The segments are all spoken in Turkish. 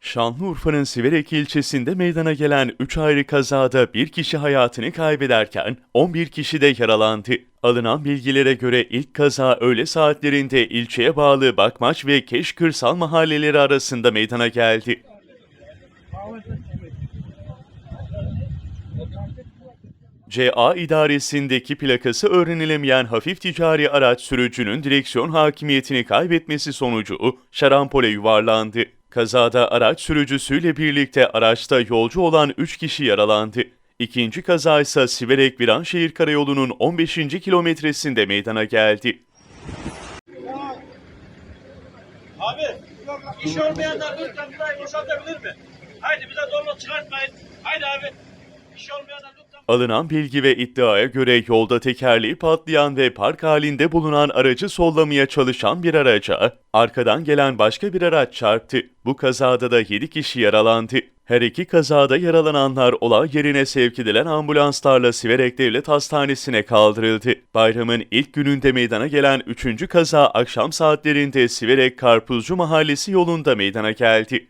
Şanlıurfa'nın Siverek ilçesinde meydana gelen 3 ayrı kazada bir kişi hayatını kaybederken 11 kişi de yaralandı. Alınan bilgilere göre ilk kaza öğle saatlerinde ilçeye bağlı Bakmaç ve Keş kırsal mahalleleri arasında meydana geldi. CA idaresindeki plakası öğrenilemeyen hafif ticari araç sürücünün direksiyon hakimiyetini kaybetmesi sonucu şarampole yuvarlandı. Kazada araç sürücüsüyle birlikte araçta yolcu olan 3 kişi yaralandı. İkinci kaza ise Siverek Viranşehir Karayolu'nun 15. kilometresinde meydana geldi. Abi iş olmayanlar lütfen burayı boşaltabilir mi? Haydi bize zorla çıkartmayın. Haydi abi. İş olmayanlar. Alınan bilgi ve iddiaya göre yolda tekerleği patlayan ve park halinde bulunan aracı sollamaya çalışan bir araca arkadan gelen başka bir araç çarptı. Bu kazada da 7 kişi yaralandı. Her iki kazada yaralananlar olay yerine sevk edilen ambulanslarla Siverek Devlet Hastanesi'ne kaldırıldı. Bayramın ilk gününde meydana gelen 3. kaza akşam saatlerinde Siverek Karpuzcu Mahallesi yolunda meydana geldi.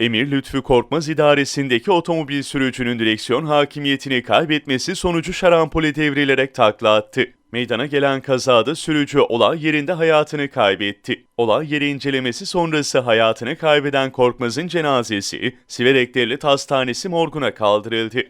Emir Lütfü Korkmaz idaresindeki otomobil sürücünün direksiyon hakimiyetini kaybetmesi sonucu şarampole devrilerek takla attı. Meydana gelen kazada sürücü olay yerinde hayatını kaybetti. Olay yeri incelemesi sonrası hayatını kaybeden Korkmaz'ın cenazesi Siverek Devlet Hastanesi morguna kaldırıldı.